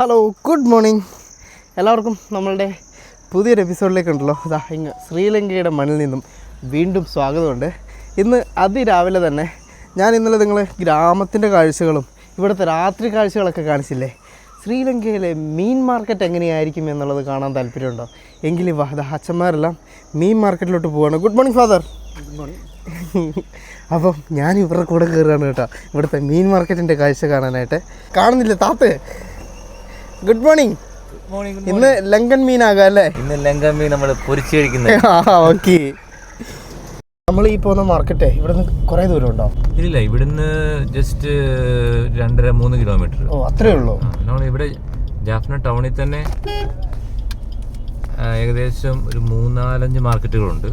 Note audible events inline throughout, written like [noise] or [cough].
Hello good morning എല്ലാവർക്കും നമ്മളുടെ പുതിയൊരു എപ്പിസോഡിലേക്ക് ഉണ്ടല്ലോ. ഇതാ ഇങ്ങ് ശ്രീലങ്കയുടെ മണ്ണിൽ നിന്നും വീണ്ടും സ്വാഗതമുണ്ട്. ഇന്ന് അതിരാവിലെ തന്നെ ഞാൻ ഇന്നലെ നിങ്ങൾ ഗ്രാമത്തിന്റെ കാഴ്ചകളും ഇവിടുത്തെ രാത്രി കാഴ്ചകളൊക്കെ കാണിച്ചില്ലേ? ശ്രീലങ്കയിലെ മീൻ മാർക്കറ്റ് എങ്ങനെയായിരിക്കും എന്നുള്ളത് കാണാൻ താല്പര്യമുണ്ടോ? എങ്കിലും വാ ദാ അച്ഛന്മാരെല്ലാം മീൻ മാർക്കറ്റിലോട്ട് പോവാണ്. Good morning father good morning അപ്പം ഞാൻ ഇവരുടെ കൂടെ കയറുകയാണ് കേട്ടോ. ഇവിടുത്തെ മീൻ മാർക്കറ്റിന്റെ കാഴ്ച കാണാനായിട്ട്. കാണുന്നില്ല താത്തേ? ഗുഡ് മോർണിംഗ് ഇന്ന് ലങ്കൻ മീനാകാം അല്ലേ? ഇന്ന് ലങ്കൻ മീൻ നമ്മൾ പൊരിച്ചു കഴിക്കുന്നത്. [laughs] ഓക്കെ നമ്മൾ ഈ പോകുന്ന മാർക്കറ്റേ ഇവിടെ നിന്ന് കുറേ ദൂരം ഉണ്ടോ ഇല്ല ഇവിടുന്ന് ജസ്റ്റ് രണ്ടര മൂന്ന് കിലോമീറ്റർ ഓ അത്രേ ഉള്ളൂ. നമ്മൾ ഇവിടെ ജാഫ്ന ടൗണിൽ തന്നെ ഏകദേശം ഒരു മൂന്നാലഞ്ച് മാർക്കറ്റുകളുണ്ട്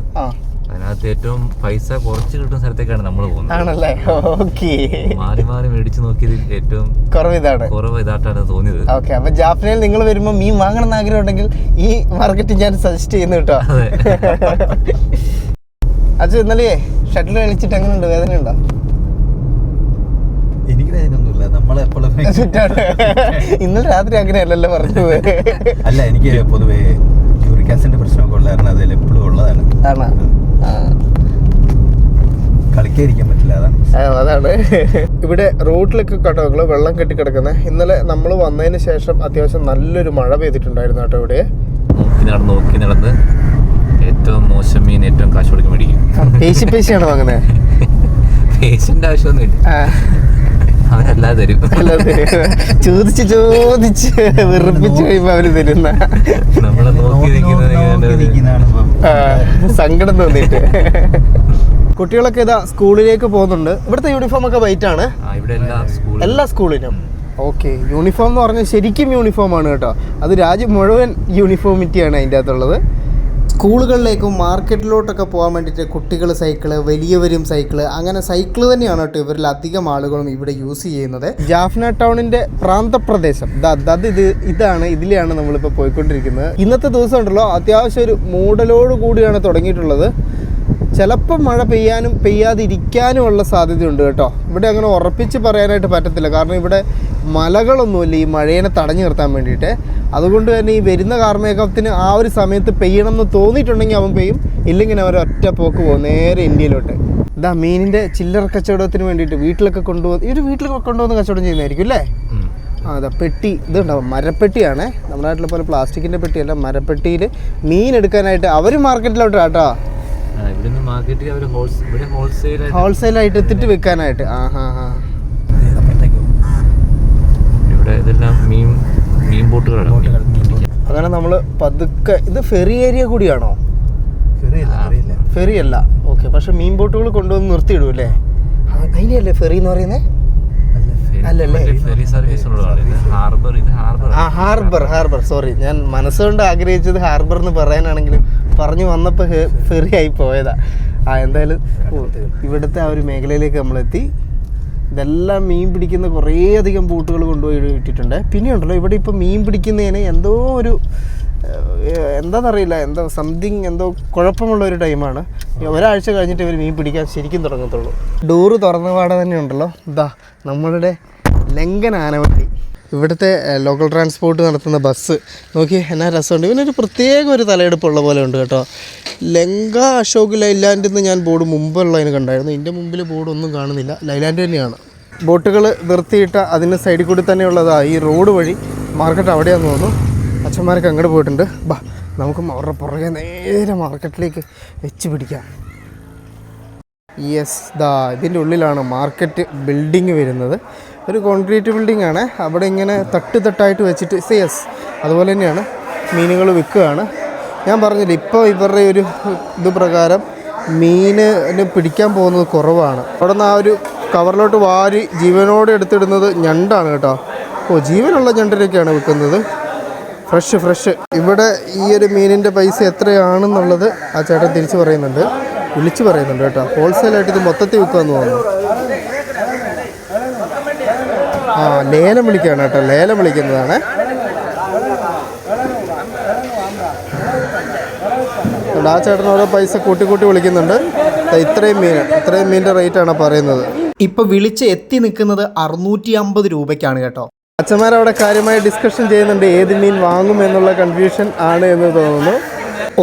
അതിനകത്ത് ഏറ്റവും പൈസ കുറച്ച് കിട്ടുന്ന സ്ഥലത്തേക്കാണ് നമ്മൾ പോകുന്നത്. ആണല്ലേ? ഓക്കെ. മാറി മാറി മേടിച്ചു നോക്കിയത് ഏറ്റവും കുറവ് ഇതാണ് കുറവ് ഇതായിട്ടാണ് തോന്നിയത്. ഓക്കെ അപ്പൊ ജാഫ്നയിൽ നിങ്ങൾ വരുമ്പോൾ മീൻ വാങ്ങണം എന്ന് ആഗ്രഹം ഉണ്ടെങ്കിൽ ഈ മാർക്കറ്റ് ഞാൻ സജസ്റ്റ് ചെയ്യുന്നു കേട്ടോ. അതെ. അച്ഛൻ ഇന്നലെ ഷട്ടിൽ കളിച്ചിട്ട് എങ്ങനെയുണ്ട് വേദന ഉണ്ടോ എനിക്ക് അതിനൊന്നുമില്ല നമ്മളെപ്പോഴും [laughs] ഇന്നലെ രാത്രി അങ്ങനെയല്ലല്ലോ പറഞ്ഞത്. അല്ല എനിക്ക് പൊതുവേ യൂറിക് ആസിഡിന്റെ പ്രശ്നമൊക്കെ ഉള്ളതായിരുന്നു അതിൽ എപ്പോഴും ഉള്ളതാണ്. ആണോ? കളിക്കാതിരിക്കാൻ പറ്റില്ല അതാണ് അതാണ്. ഇവിടെ റോഡിലൊക്കെ കടകൾ വെള്ളം കെട്ടി കിടക്കുന്നത് ഇന്നലെ നമ്മൾ വന്നതിന് ശേഷം അത്യാവശ്യം നല്ലൊരു മഴ പെയ്തിട്ടുണ്ടായിരുന്നു കേട്ടോ ഇവിടെ. നോക്കി നടന്ന് നോക്കി നടന്ന് ഏറ്റവും മോശം മീൻ ഏറ്റവും കാശ് കൊടുക്കാൻ മേടിക്കും. പേശി പേശിയാണ് വാങ്ങുന്നത് [laughs] പേശിന്റെ ആവശ്യമൊന്നുമില്ല. അവരല്ലാതെ തരും. ചോദിച്ച് ചോദിച്ച് വെറുപ്പിച്ച് കഴിയുമ്പോ അവർ തരുന്ന നമ്മളെ നോക്കി നിൽക്കുന്നതാണ് സങ്കടം തോന്നിയിട്ട്. കുട്ടികളൊക്കെ ഇതാ സ്കൂളിലേക്ക് പോകുന്നുണ്ട്. ഇവിടുത്തെ യൂണിഫോം ഒക്കെ വൈറ്റ് ആണ്. ആ, ഇവിടെ എല്ലാ സ്കൂളും എല്ലാ സ്കൂളിനും ഓക്കെ യൂണിഫോം എന്ന് പറഞ്ഞാൽ ശരിക്കും യൂണിഫോം ആണ് കേട്ടോ. അത് രാജ്യം മുഴുവൻ യൂണിഫോമിറ്റിയാണ് അതിന്റെ അകത്തുള്ളത്. സ്കൂളുകളിലേക്കും മാർക്കറ്റിലോട്ടൊക്കെ പോകാൻ വേണ്ടിയിട്ട് കുട്ടികൾ സൈക്കിൾ വലിയവരും സൈക്കിൾ അങ്ങനെ സൈക്കിൾ തന്നെയാണ് കേട്ടോ ഇവരിൽ അധികം ആളുകളും ഇവിടെ യൂസ് ചെയ്യുന്നത്. ജാഫ്ന ടൗണിന്റെ പ്രാന്തപ്രദേശം. ദത് ഇത് ഇതാണ് ഇതിലെയാണ് നമ്മളിപ്പോൾ പോയിക്കൊണ്ടിരിക്കുന്നത്. ഇന്നത്തെ ദിവസം ഉണ്ടല്ലോ അത്യാവശ്യം ഒരു മൂടലോട് കൂടിയാണ് തുടങ്ങിയിട്ടുള്ളത്. ചിലപ്പോൾ മഴ പെയ്യാനും പെയ്യാതിരിക്കാനും ഉള്ള സാധ്യതയുണ്ട് കേട്ടോ. ഇവിടെ അങ്ങനെ ഉറപ്പിച്ച് പറയാനായിട്ട് പറ്റത്തില്ല. കാരണം ഇവിടെ മലകളൊന്നുമില്ല ഈ മഴയെ തടഞ്ഞു നിർത്താൻ വേണ്ടിയിട്ട്. അതുകൊണ്ട് തന്നെ ഈ വരുന്ന കാർമേഘത്തിന് ആ ഒരു സമയത്ത് പെയ്യണം എന്ന് തോന്നിയിട്ടുണ്ടെങ്കിൽ അവൻ പെയ്യും. ഇല്ലെങ്കിൽ അവർ ഒറ്റ പോക്ക് പോകും നേരെ ഇന്ത്യയിലോട്ട്. ഇതാ മീനിന്റെ ചില്ലറ കച്ചവടത്തിന് വേണ്ടിയിട്ട് വീട്ടിലൊക്കെ കൊണ്ടുപോകുന്ന ഒരു വീട്ടിലൊക്കെ കൊണ്ടുപോകുന്ന കച്ചവടം ചെയ്യുന്നതായിരിക്കും അല്ലേ? അതാ പെട്ടി ഇതുണ്ടാവും മരപ്പെട്ടിയാണ്. നമ്മുടെ നാട്ടിലെ പോലെ പ്ലാസ്റ്റിക്കിന്റെ പെട്ടിയല്ല മരപ്പെട്ടിയിൽ മീൻ എടുക്കാനായിട്ട് അവർ മാർക്കറ്റിലോട്ട് കേട്ടോ ആ, ഇവിടുന്ന് മാർക്കറ്റിൽ അവർ ഹോൾസ് ഇവിടെ ഹോൾസെയിൽ ആയിട്ട് എത്തിട്ട് വിൽക്കാനായിട്ട്. ആ ഹാ ഹാ ഇവിടെ ഇതെല്ലാം മീൻ മീൻ ബോട്ടുകളാണ്. അങ്ങനെ നമ്മൾ പതുക്കെ ഇത് ഫെറി ഏരിയ കൂടിയാണോ? ഫെറി അല്ല ഓക്കെ പക്ഷെ മീൻ ബോട്ടുകൾ കൊണ്ടുവന്ന് നിർത്തിയിടും അല്ലേ? അതിനെയല്ലേ ഫെറി എന്ന് പറയുന്നത് അല്ലല്ലേ? ഫെറി സർവീസ് ഉള്ളതാണ്. ഹാർബർ ഇത് ഹാർബർ ആ ഹാർബർ ഹാർബർ. സോറി ഞാൻ മനസ്സുകൊണ്ട് ആഗ്രഹിച്ചത് ഹാർബർ എന്ന് പറയാനാണെങ്കിലും പറഞ്ഞു വന്നപ്പോൾ ഫെറി. ആയി പോയതാ. ആ എന്തായാലും ഇവിടുത്തെ ആ ഒരു മേഖലയിലേക്ക് നമ്മളെത്തി. ഇതെല്ലാം മീൻ പിടിക്കുന്ന കുറേ അധികം ബോട്ടുകൾ കൊണ്ടുപോയി ഇട്ടിട്ടുണ്ട്. പിന്നെ ഉണ്ടല്ലോ ഇവിടെ ഇപ്പോൾ മീൻ പിടിക്കുന്നതിന് എന്തോ ഒരു എന്താണെന്നറിയില്ല എന്തോ സംതിങ് എന്തോ കുഴപ്പമുള്ള ഒരു ടൈമാണ്. ഒരാഴ്ച കഴിഞ്ഞിട്ട് ഇവർ മീൻ പിടിക്കാൻ ശരിക്കും തുടങ്ങത്തുള്ളൂ. ഡോറ് തുറന്ന പാടെ തന്നെ ഉണ്ടല്ലോ ഇതാ നമ്മളുടെ ലങ്കൻ ആനവണ്ടി ഇവിടുത്തെ ലോക്കൽ ട്രാൻസ്പോർട്ട് നടത്തുന്ന ബസ്. നോക്കി എന്നാ രസമുണ്ട്. ഇവനൊരു പ്രത്യേക ഒരു തലയെടുപ്പുള്ള പോലെ ഉണ്ട് കേട്ടോ. ലങ്ക അശോക് ലൈലാൻഡ് എന്ന് ഞാൻ ബോർഡ് മുമ്പുള്ളതിന് കണ്ടായിരുന്നു. ഇതിന്റെ മുമ്പിൽ ബോർഡ് ഒന്നും കാണുന്നില്ല. ലൈലാൻഡ് തന്നെയാണ്. ബോട്ടുകൾ നിർത്തിയിട്ട അതിന് സൈഡിൽ കൂടി തന്നെയുള്ളതാ ഈ റോഡ് വഴി മാർക്കറ്റ് അവിടെയാന്ന് തോന്നുന്നു. അച്ഛന്മാരൊക്കെ അങ്ങോട്ട് പോയിട്ടുണ്ട്. ബാ നമുക്ക് അവരുടെ പുറകെ നേരെ മാർക്കറ്റിലേക്ക് വെച്ച് പിടിക്കാം. യെസ് ദാ ഇതിന്റെ ഉള്ളിലാണ് മാർക്കറ്റ് ബിൽഡിങ് വരുന്നത്. ഒരു കോൺക്രീറ്റ് ബിൽഡിംഗ് ആണ്. അവിടെ ഇങ്ങനെ തട്ട് തട്ടായിട്ട് വെച്ചിട്ട് യെസ് അതുപോലെ തന്നെയാണ് മീനുകൾ വിൽക്കുകയാണ്. ഞാൻ പറഞ്ഞില്ല ഇപ്പോൾ ഇവരുടെ ഒരു ഇത് പ്രകാരം മീനിന് പിടിക്കാൻ പോകുന്നത് കുറവാണ്. അവിടെ നിന്ന് ആ ഒരു കവറിലോട്ട് വാരി ജീവനോടെ എടുത്തിടുന്നത് ഞണ്ടാണ് കേട്ടോ. ഓ ജീവനുള്ള ഞണ്ടിനൊക്കെയാണ് വിൽക്കുന്നത്. ഫ്രഷ് ഫ്രഷ് ഇവിടെ ഈ ഒരു മീനിന്റെ പൈസ എത്രയാണെന്നുള്ളത് ആ ചേട്ടൻ തിരിച്ചു പറയുന്നുണ്ട്. വിളിച്ച് പറയുന്നുണ്ട് കേട്ടോ. ഹോൾസെയിലായിട്ട് ഇത് മൊത്തത്തിൽ വിൽക്കാമെന്ന് തോന്നുന്നു. ആ ലേലം വിളിക്കുകയാണ് കേട്ടോ. ലേലം വിളിക്കുന്നതാണ്. ആ ചേട്ടൻ ഓരോ പൈസ കൂട്ടി കൂട്ടി വിളിക്കുന്നുണ്ട്. ഇത്രയും മീൻ ഇത്രയും റേറ്റ് റേറ്റാണ് പറയുന്നത്. ഇപ്പൊ വിളിച്ച് എത്തി നിൽക്കുന്നത് അറുന്നൂറ്റി അമ്പത് രൂപയ്ക്കാണ് കേട്ടോ. അച്ഛന്മാരവിടെ കാര്യമായി ഡിസ്കഷൻ ചെയ്യുന്നുണ്ട് ഏത് മീൻ വാങ്ങും എന്നുള്ള കൺഫ്യൂഷൻ ആണ് എന്ന് തോന്നുന്നു.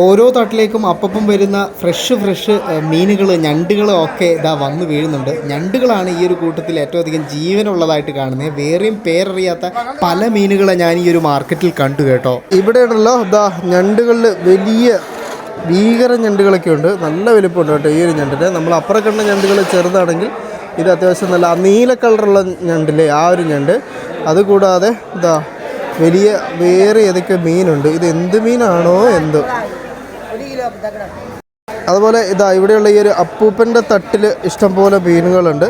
ഓരോ തട്ടിലേക്കും അപ്പം വരുന്ന ഫ്രഷ് ഫ്രഷ് മീനുകൾ ഞണ്ടുകളും ഒക്കെ ഇതാ വന്ന് വീഴുന്നുണ്ട്. ഞണ്ടുകളാണ് ഈ ഒരു കൂട്ടത്തിൽ ഏറ്റവും അധികം ജീവനുള്ളതായിട്ട് കാണുന്നത്. വേറെയും പേരറിയാത്ത പല മീനുകളെ ഞാൻ ഈ ഒരു മാർക്കറ്റിൽ കണ്ടു കേട്ടോ. ഇവിടെ ഉണ്ടല്ലോ ഇതാ ഞണ്ടുകളിൽ വലിയ ഭീകര ഞണ്ടുകളൊക്കെ ഉണ്ട്. നല്ല വലിപ്പമുണ്ട് കേട്ടോ ഈ ഒരു ഞണ്ടിന്. നമ്മൾ അപ്പുറം കണ്ട ഞണ്ടുകൾ ചെറുതാണെങ്കിൽ ഇത് അത്യാവശ്യം നല്ല നീല കളറുള്ള ഞണ്ടില്ലേ ആ ഒരു ഞണ്ട്. അതുകൂടാതെ ഇതാ വലിയ വേറെ ഏതൊക്കെ മീനുണ്ട്. ഇത് എന്ത് മീനാണോ എന്തോ. അതുപോലെ ഇതാ ഇവിടെയുള്ള ഈ ഒരു അപ്പൂപ്പന്റെ തട്ടിൽ ഇഷ്ടംപോലെ മീനുകളുണ്ട്.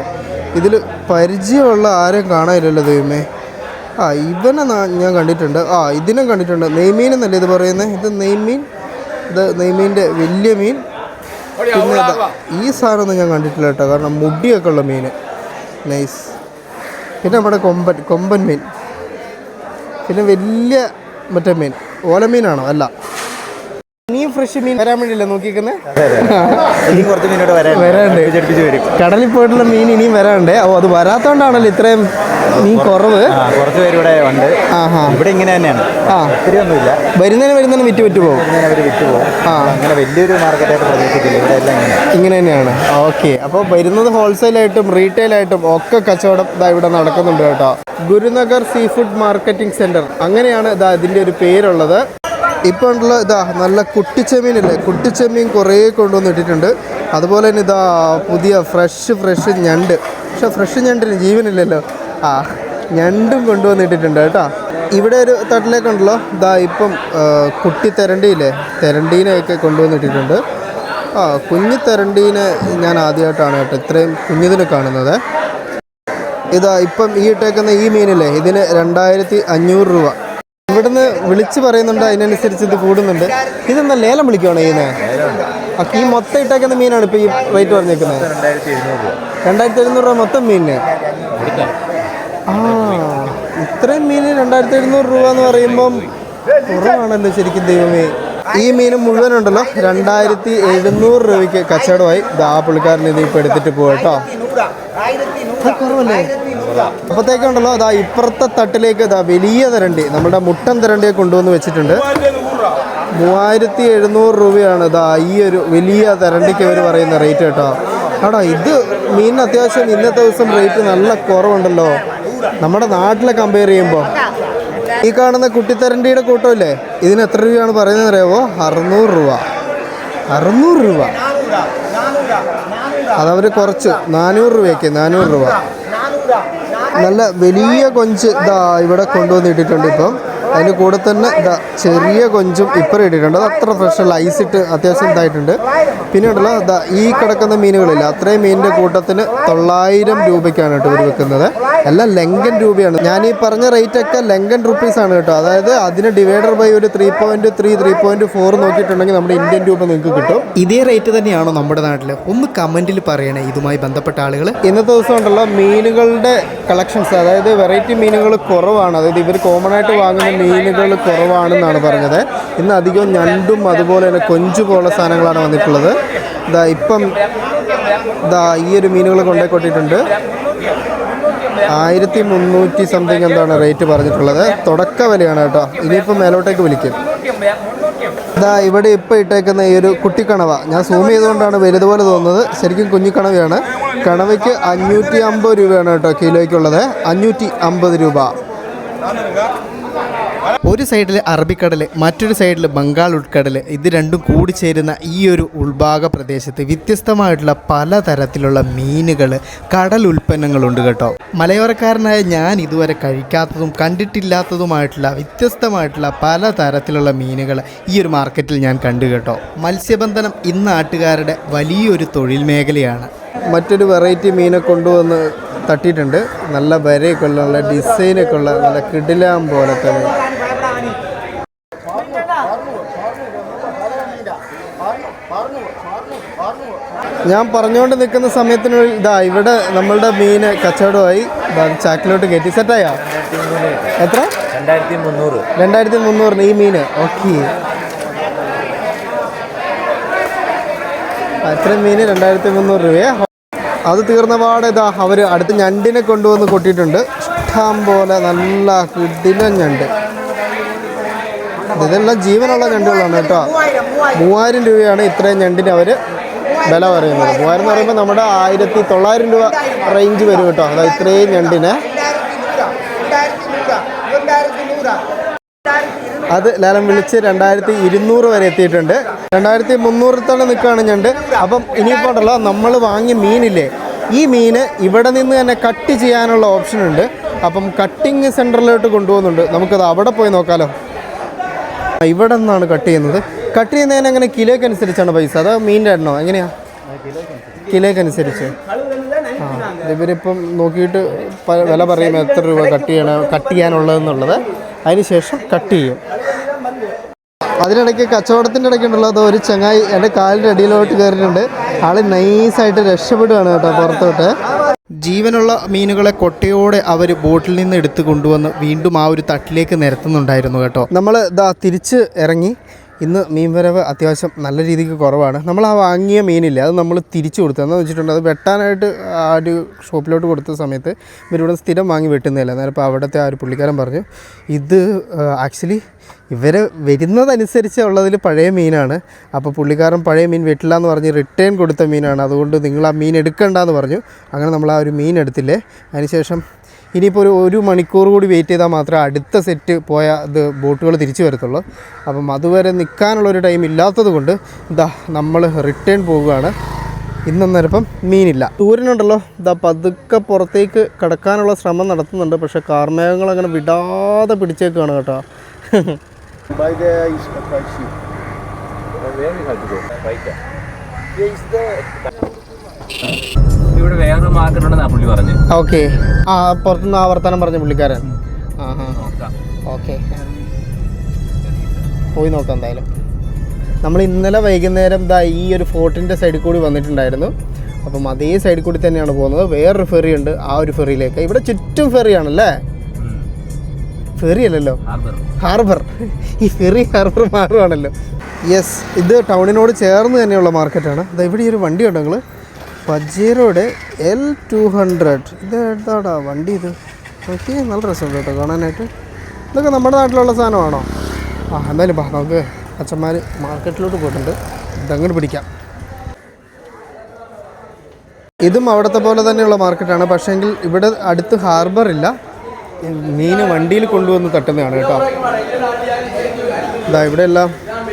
ഇതിൽ പരിചയമുള്ള ആരും കാണാനില്ലല്ലോ ദൈവമേ. ആ ഇവനെ ഞാൻ കണ്ടിട്ടുണ്ട്. ആ ഇതിനും കണ്ടിട്ടുണ്ട്. നെയ്മീൻ എന്നല്ലേ ഇത് പറയുന്നത് ഇത് നെയ്മീൻ. ഇത് നെയ്മീന്റെ വലിയ മീൻ. പിന്നെ ഈ സാധനമൊന്നും ഞാൻ കണ്ടിട്ടില്ല കേട്ടോ. കാരണം മുടിയൊക്കെ ഉള്ള മീൻ. നൈസ്. പിന്നെ നമ്മുടെ കൊമ്പൻ കൊമ്പൻ മീൻ. പിന്നെ വലിയ മറ്റേ മീൻ. ഓലമീനാണോ? അല്ല. ഇനിയും ഫ്രഷ് മീൻ വരാൻ വേണ്ടിയല്ലേ നോക്കിയിരിക്കുന്നത് ഇനി കുറച്ച് മീനോട് വരാൻ വരാണ്ട് അടുപ്പിച്ചടുപ്പിച്ച് വരും. കടലിൽ പോയിട്ടുള്ള മീൻ ഇനിയും വരാണ്ട് ഓ അത് വരാത്തോണ്ടാണല്ലോ ഇത്രയും മീൻ കുറവ്. കുറച്ച് പേര് ഇവിടെ ഉണ്ട്. ഇവിടെ ഇങ്ങനെ തന്നെയാണ്. ആ. ഒത്തിരി ഒന്നുമില്ല. വരുന്നതിന് വരുന്നതിന് വിറ്റ് വിറ്റ് പോകും. ഇങ്ങനെ അവർ വിറ്റ് പോകും. ആ. അങ്ങനെ വലിയൊരു മാർക്കറ്റായിട്ട് പ്രതീക്ഷിക്കില്ല ഇവിടെ എല്ലാം ഇങ്ങനെ. ഇങ്ങനെ തന്നെയാണ്. ഓക്കെ. അപ്പോൾ വരുന്നത് ഹോൾസെയിലായിട്ടും റീറ്റെയിലായിട്ടും ഒക്കെ കച്ചവടം ഇതാ ഇവിടെ നടക്കുന്നുണ്ട് കേട്ടോ. Gurunagar sea food marketing centre അങ്ങനെയാണ് ഇതാ ഇതിന്റെ ഒരു പേരുള്ളത്. ഇപ്പോൾ ഉണ്ടല്ലോ ഇതാ നല്ല കുട്ടിച്ചെമ്മീനില്ലേ കുട്ടിച്ചെമ്മീൻ കുറേ കൊണ്ടുവന്ന് ഇട്ടിട്ടുണ്ട്. അതുപോലെ തന്നെ ഇതാ പുതിയ ഫ്രഷ് ഫ്രഷ് ഞണ്ട്. പക്ഷെ ഫ്രഷ് ഞണ്ടിന് ജീവനില്ലല്ലോ. ആ ഞണ്ടും കൊണ്ടുവന്നിട്ടിട്ടുണ്ട് കേട്ടോ. ഇവിടെ ഒരു തട്ടിലേക്കുണ്ടല്ലോ ഇതാ ഇപ്പം കുട്ടി തെരണ്ടിയില്ലേ? തെരണ്ടീനെയൊക്കെ കൊണ്ടുവന്നിട്ടിട്ടുണ്ട് ആ കുഞ്ഞു തെരണ്ടീനെ ഞാൻ ആദ്യമായിട്ടാണ് കേട്ടോ ഇത്രയും കുഞ്ഞിതിന് കാണുന്നത്. ഇതാ ഇപ്പം ഈ ഇട്ടേക്കുന്ന ഈ മീനില്ലേ? ഇതിന് രണ്ടായിരത്തി അഞ്ഞൂറ് രൂപ. ഇവിടുന്ന് വിളിച്ചു പറയുന്നുണ്ട് അതിനനുസരിച്ച് ഇത് കൂടുന്നുണ്ട്. ഇതെന്താ ലേലം വിളിക്കുവാണോ അപ്പൊ ഈ മൊത്തം ഇട്ടേക്കുന്ന മീനാണ് ഇപ്പോൾ ഈ റേറ്റ് പറഞ്ഞേക്കുന്നത് രണ്ടായിരത്തി എഴുന്നൂറ് രൂപ മൊത്തം മീനിന്? ആ ഇത്രയും മീന് രണ്ടായിരത്തി എഴുന്നൂറ് രൂപ എന്ന് പറയുമ്പം കുറവാണല്ലോ ശരിക്കും ദൈവമേ. ഈ മീൻ മുഴുവനുണ്ടല്ലോ. രണ്ടായിരത്തി എഴുന്നൂറ് രൂപയ്ക്ക് കച്ചവടമായി. ദാ പുള്ളിക്കാരൻ ഇത് ഇപ്പോൾ എടുത്തിട്ട് പോകട്ടോ കുറവല്ലേ? അപ്പത്തേക്കുണ്ടല്ലോ അതാ ഇപ്പുറത്തെ തട്ടിലേക്ക് ഇതാ വലിയ തരണ്ടി നമ്മുടെ മുട്ടൻ തരണ്ടിയെ കൊണ്ടുവന്ന് വെച്ചിട്ടുണ്ട്. മൂവായിരത്തി എഴുന്നൂറ് രൂപയാണ് ഇതാ ഈ ഒരു വലിയ തരണ്ടിക്ക് അവർ പറയുന്ന റേറ്റ് കേട്ടോ. ആടാ ഇത് മീനിന് അത്യാവശ്യം ഇന്നത്തെ ദിവസം റേറ്റ് നല്ല കുറവുണ്ടല്ലോ. നമ്മുടെ നാട്ടിലെ കമ്പയർ ചെയ്യുമ്പോൾ ഈ കാണുന്ന കുട്ടിത്തരണ്ടിയുടെ കൂട്ടമില്ലേ? ഇതിന് എത്ര രൂപയാണ് പറയുന്നത് അറിയാവോ? അറുന്നൂറ് രൂപ. അറുന്നൂറ് രൂപ. അതവർ കുറച്ച് നാനൂറ് രൂപയ്ക്ക് നാനൂറ് രൂപ. നല്ല വലിയ കൊഞ്ച് ഇതാ ഇവിടെ കൊണ്ടുവന്നിട്ടിട്ടുണ്ട് ഇപ്പം. അതിന്റെ കൂടെ തന്നെ ഇതാ ചെറിയ കൊഞ്ചും ഇപ്പം ഇട്ടിട്ടുണ്ട്. അത് അത്ര ഫ്രഷ് അല്ല. ഐസ് ഇട്ട് അത്യാവശ്യം ഇതായിട്ടുണ്ട്. പിന്നെ ഉണ്ടല്ലോ ഇതാ ഈ കിടക്കുന്ന മീനുകളില്ല. അത്രയും മീനിന്റെ കൂട്ടത്തിന് തൊള്ളായിരം രൂപയ്ക്കാണ് കേട്ടോ ഇവർ വെക്കുന്നത് എല്ലാം ലങ്കൻ രൂപയാണ്. ഞാൻ ഈ പറഞ്ഞ റേറ്റ് ഒക്കെ ലങ്കൻ റുപ്പീസ് ആണ് കേട്ടോ. അതായത് അതിന് ഡിവൈഡർ ബൈ ഒരു three point three three point four നോക്കിയിട്ടുണ്ടെങ്കിൽ നമ്മുടെ ഇന്ത്യൻ രൂപ നിങ്ങൾക്ക് കിട്ടും. ഇതേ റേറ്റ് തന്നെയാണോ നമ്മുടെ നാട്ടിൽ ഒന്ന് കമന്റിൽ പറയണേ ഇതുമായി ബന്ധപ്പെട്ട ആളുകൾ ഇന്നത്തെ ദിവസം ഉണ്ടല്ലോ മീനുകളുടെ കളക്ഷൻസ് അതായത് വെറൈറ്റി മീനുകൾ കുറവാണ്. അതായത് ഇവർ കോമൺ ആയിട്ട് വാങ്ങുന്ന മീനുകൾ കുറവാണെന്നാണ് പറഞ്ഞത്. ഇന്ന് അധികം ഞണ്ടും അതുപോലെ തന്നെ കൊഞ്ചു പോലുള്ള സാധനങ്ങളാണ് വന്നിട്ടുള്ളത്. ഇതാ ഇപ്പം ഇതാ ഈ ഒരു മീനുകൾ കൊണ്ടേ കൊട്ടിട്ടുണ്ട് ആയിരത്തി മുന്നൂറ്റി സംതിങ് എന്താണ് റേറ്റ് പറഞ്ഞിട്ടുള്ളത്? തുടക്ക വിലയാണ് കേട്ടോ. ഇനിയിപ്പോൾ മേലോട്ടേക്ക് വിളിക്കും. ഇതാ ഇവിടെ ഇപ്പോൾ ഇട്ടേക്കുന്ന ഈ ഒരു കുട്ടിക്കണവ. ഞാൻ സൂം ചെയ്തുകൊണ്ടാണ് വലുതുപോലെ തോന്നുന്നത്. ശരിക്കും കുഞ്ഞിക്കണവയാണ് കണവയ്ക്ക് അഞ്ഞൂറ്റി അമ്പത് രൂപയാണ് കേട്ടോ കിലോയ്ക്കുള്ളത്. അഞ്ഞൂറ്റി അമ്പത് രൂപ. ഒരു സൈഡിൽ അറബിക്കടൽ മറ്റൊരു സൈഡിൽ ബംഗാൾ ഉൾക്കടൽ ഇത് രണ്ടും കൂടി ചേരുന്ന ഈ ഒരു ഉൾഭാഗ പ്രദേശത്ത് വ്യത്യസ്തമായിട്ടുള്ള പലതരത്തിലുള്ള മീനുകൾ കടൽ ഉൽപ്പന്നങ്ങളുണ്ട് കേട്ടോ. മലയോരക്കാരനായ ഞാൻ ഇതുവരെ കഴിക്കാത്തതും കണ്ടിട്ടില്ലാത്തതുമായിട്ടുള്ള വ്യത്യസ്തമായിട്ടുള്ള പലതരത്തിലുള്ള മീനുകൾ ഈ ഒരു മാർക്കറ്റിൽ ഞാൻ കണ്ടു കേട്ടോ. മത്സ്യബന്ധനം ഇന്ന് നാട്ടുകാരുടെ വലിയൊരു തൊഴിൽ മേഖലയാണ്. മറ്റൊരു വെറൈറ്റി മീനെ കൊണ്ടുവന്ന് തട്ടിയിട്ടുണ്ട്. നല്ല വരയൊക്കെ ഉള്ള നല്ല ഡിസൈനൊക്കെ ഉള്ള നല്ല കിടിലാം പോലത്തെ ഞാൻ പറഞ്ഞുകൊണ്ട് നിൽക്കുന്ന സമയത്തിനുള്ളിൽ ഇതാ ഇവിടെ നമ്മളുടെ മീന് കച്ചവടമായി ചാക്കിലോട്ട് കയറ്റി. സെറ്റായാ? എത്ര? രണ്ടായിരത്തി മുന്നൂറ് രണ്ടായിരത്തി മുന്നൂറിന് ഈ മീന്. ഓക്കെ. അത്രയും മീന് രണ്ടായിരത്തി മുന്നൂറ് രൂപയെ. അത് തീർന്ന പാടെ ഇതാ അവർ അടുത്ത് ഞണ്ടിനെ കൊണ്ടുവന്ന് കൊട്ടിയിട്ടുണ്ട്. ഇഷ്ടം പോലെ നല്ല കിടിലൻ ഞണ്ട്. ഇതെല്ലാം ജീവനുള്ള ഞണ്ടുകളാണ് കേട്ടോ. മൂവായിരം രൂപയാണ് ഇത്രയും ഞണ്ടിന് അവർ വില പറയുന്നത്. മൂവായിരം എന്ന് പറയുമ്പോൾ നമ്മുടെ ആയിരത്തി തൊള്ളായിരം രൂപ റേഞ്ച് വരും കേട്ടോ. അതായത് ഇത്രയും ഞണ്ടിന്. അത് ലേലം വിളിച്ച് രണ്ടായിരത്തി ഇരുന്നൂറ് വരെ എത്തിയിട്ടുണ്ട്. രണ്ടായിരത്തി മുന്നൂറിൽ തന്നെ നിൽക്കുകയാണ് ഞണ്ട്. അപ്പം ഇനിയിപ്പോൾ ഉണ്ടല്ലോ നമ്മൾ വാങ്ങിയ മീനില്ലേ ഈ മീന് ഇവിടെ നിന്ന് തന്നെ കട്ട് ചെയ്യാനുള്ള ഓപ്ഷൻ ഉണ്ട്. അപ്പം കട്ടിങ് സെന്ററിലോട്ട് കൊണ്ടുപോകുന്നുണ്ട്. നമുക്കത് അവിടെ പോയി നോക്കാമല്ലോ ഇവിടെ നിന്നാണ് കട്ട് ചെയ്യുന്നത്. കട്ട് ചെയ്യുന്നതിന് എങ്ങനെ കിലോയ്ക്ക് അനുസരിച്ചാണ് പൈസ? അതോ മീനിന്റെ എണ്ണോ എങ്ങനെയാ? കിലോയ്ക്ക് അനുസരിച്ച്. ആ ഇവരിപ്പം നോക്കിയിട്ട് വില പറയും എത്ര രൂപ കട്ട് ചെയ്യണം കട്ട് ചെയ്യാനുള്ളതെന്നുള്ളത് അതിന് ശേഷം കട്ട് ചെയ്യും. അതിനിടയ്ക്ക് കച്ചവടത്തിന്റെ ഇടയ്ക്ക് ഉണ്ടല്ലോ അത് ഒരു ചങ്ങായി എന്റെ കാലിന്റെ അടിയിലോട്ട് കയറിയിട്ടുണ്ട്. ആൾ നൈസായിട്ട് രക്ഷപ്പെടുകയാണ് കേട്ടോ പുറത്തോട്ട്. ജീവനുള്ള മീനുകളെ കൊട്ടയോടെ അവർ ബോട്ടിൽ നിന്ന് എടുത്തു കൊണ്ടുവന്ന് വീണ്ടും ആ ഒരു തട്ടിലേക്ക് നിരത്തുന്നുണ്ടായിരുന്നു കേട്ടോ. നമ്മൾ ഇതാ തിരിച്ച് ഇറങ്ങി. ഇന്ന് മീൻ വരവ് അത്യാവശ്യം നല്ല രീതിക്ക് കുറവാണ്. നമ്മൾ ആ വാങ്ങിയ മീനില്ല അത് നമ്മൾ തിരിച്ചു കൊടുത്തു. എന്ന് വെച്ചിട്ടുണ്ട് അത് വെട്ടാനായിട്ട് ആ ഒരു ഷോപ്പിലോട്ട് കൊടുത്ത സമയത്ത് ഇവരിവിടെ സ്ഥിരം വാങ്ങി വെട്ടുന്നില്ല അന്നേരം ഇപ്പോൾ അവിടുത്തെ ആ ഒരു പുള്ളിക്കാരൻ പറഞ്ഞു ഇത് ആക്ച്വലി ഇവർ വരുന്നതനുസരിച്ച് ഉള്ളതിൽ പഴയ മീനാണ്. അപ്പോൾ പുള്ളിക്കാരൻ പഴയ മീൻ വെട്ടില്ല എന്ന് പറഞ്ഞ് റിട്ടേൺ കൊടുത്ത മീനാണ്. അതുകൊണ്ട് നിങ്ങൾ ആ മീൻ എടുക്കണ്ട എന്ന് പറഞ്ഞു. അങ്ങനെ നമ്മൾ ആ ഒരു മീൻ എടുത്തില്ലേ? അതിനുശേഷം ഇനിയിപ്പോൾ ഒരു ഒരു മണിക്കൂർ കൂടി വെയിറ്റ് ചെയ്താൽ മാത്രമേ അടുത്ത സെറ്റ് പോയ ഇത് ബോട്ടുകൾ തിരിച്ചു വരത്തുള്ളൂ. അപ്പം അതുവരെ നിൽക്കാനുള്ളൊരു ടൈം ഇല്ലാത്തത് കൊണ്ട് ഇതാ നമ്മൾ റിട്ടേൺ പോവുകയാണ്. ഇന്നേരപ്പം മീനില്ല. സൂര്യനുണ്ടല്ലോ ഇതാ പതുക്കെ പുറത്തേക്ക് കടക്കാനുള്ള ശ്രമം നടത്തുന്നുണ്ട്. പക്ഷെ കാർമേഘങ്ങൾ അങ്ങനെ വിടാതെ പിടിച്ചേക്കാണ് കേട്ടോ. ഇവിടെ വേറൊരു മാർക്കറ്റ് ഉണ്ടെന്നാ പുള്ളി പറഞ്ഞു. ഓക്കെ. ആ പുറത്തുനിന്ന് ആവർത്തനം പറഞ്ഞ പുള്ളിക്കാരൻ. ആ ഹാ ഓക്കെ. പോയി നോക്കാം എന്തായാലും. നമ്മൾ ഇന്നലെ വൈകുന്നേരം ദാ ഈ ഒരു ഫോർട്ടിന്റെ സൈഡിൽ കൂടി വന്നിട്ടുണ്ടായിരുന്നു. അപ്പം അതേ സൈഡിൽ കൂടി തന്നെയാണ് പോകുന്നത്. വേറൊരു ഫെറി ഉണ്ട് ആ ഒരു ഫെറിയിലേക്ക് ഇവിടെ ചുറ്റും ഫെറിയാണല്ലേ ഫെറി അല്ലല്ലോ. ഹാർബർ ഈ ഫെറി ഹാർബർ മാറുവാണല്ലോ. യെസ് ഇത് ടൗണിനോട് ചേർന്ന് തന്നെയുള്ള മാർക്കറ്റാണ് ദാ ഇവിടെ ഈ ഒരു വണ്ടി നിങ്ങൾ പജീറോയുടെ എൽ ടു ഹൺഡ്രഡ്. ഇത് എന്താടാ വണ്ടി ഇത്? ഓക്കെ നല്ല രസമുണ്ട് കേട്ടോ കാണാനായിട്ട്. ഇതൊക്കെ നമ്മുടെ നാട്ടിലുള്ള സാധനമാണോ? ആ എന്തായാലും ബാ നമുക്ക് അച്ഛന്മാർ മാർക്കറ്റിലോട്ട് പോയിട്ടുണ്ട്. ഇതങ്ങോട്ട് പിടിക്കാം. ഇതും അവിടുത്തെ പോലെ തന്നെയുള്ള മാർക്കറ്റാണ്. പക്ഷേങ്കിൽ ഇവിടെ അടുത്ത് ഹാർബർ ഇല്ല. മീൻ വണ്ടിയിൽ കൊണ്ടുവന്ന് തട്ടുന്നതാണ് കേട്ടോ. ഇതാ ഇവിടെ എല്ലാം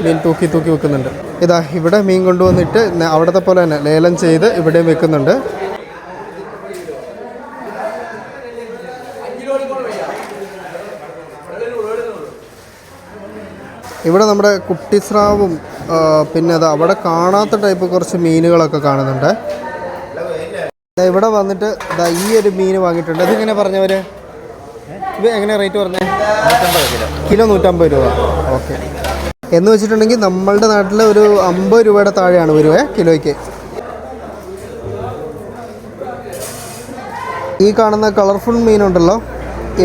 മീൻ തൂക്കി തൂക്കി വെക്കുന്നുണ്ട്. ഇതാ ഇവിടെ മീൻ കൊണ്ടുവന്നിട്ട് അവിടത്തെ പോലെ തന്നെ ലേലം ചെയ്ത് ഇവിടെയും വെക്കുന്നുണ്ട്. ഇവിടെ നമ്മുടെ കുട്ടിസ്രാവും പിന്നെ അത് അവിടെ കാണാത്ത ടൈപ്പ് കുറച്ച് മീനുകളൊക്കെ കാണുന്നുണ്ട്. ഇവിടെ വന്നിട്ട് ഈ ഒരു മീൻ വാങ്ങിയിട്ടുണ്ട്. ഇതിങ്ങനെ പറഞ്ഞവര്? ഇത് എങ്ങനെ റേറ്റ് പറഞ്ഞേ? കിലോ നൂറ്റമ്പത് രൂപ. ഓക്കെ. എന്ന് വെച്ചിട്ടുണ്ടെങ്കിൽ നമ്മളുടെ നാട്ടിൽ ഒരു അമ്പത് രൂപയുടെ താഴെയാണ് വരുവേ കിലോയ്ക്ക്. ഈ കാണുന്ന കളർഫുൾ മീനുണ്ടല്ലോ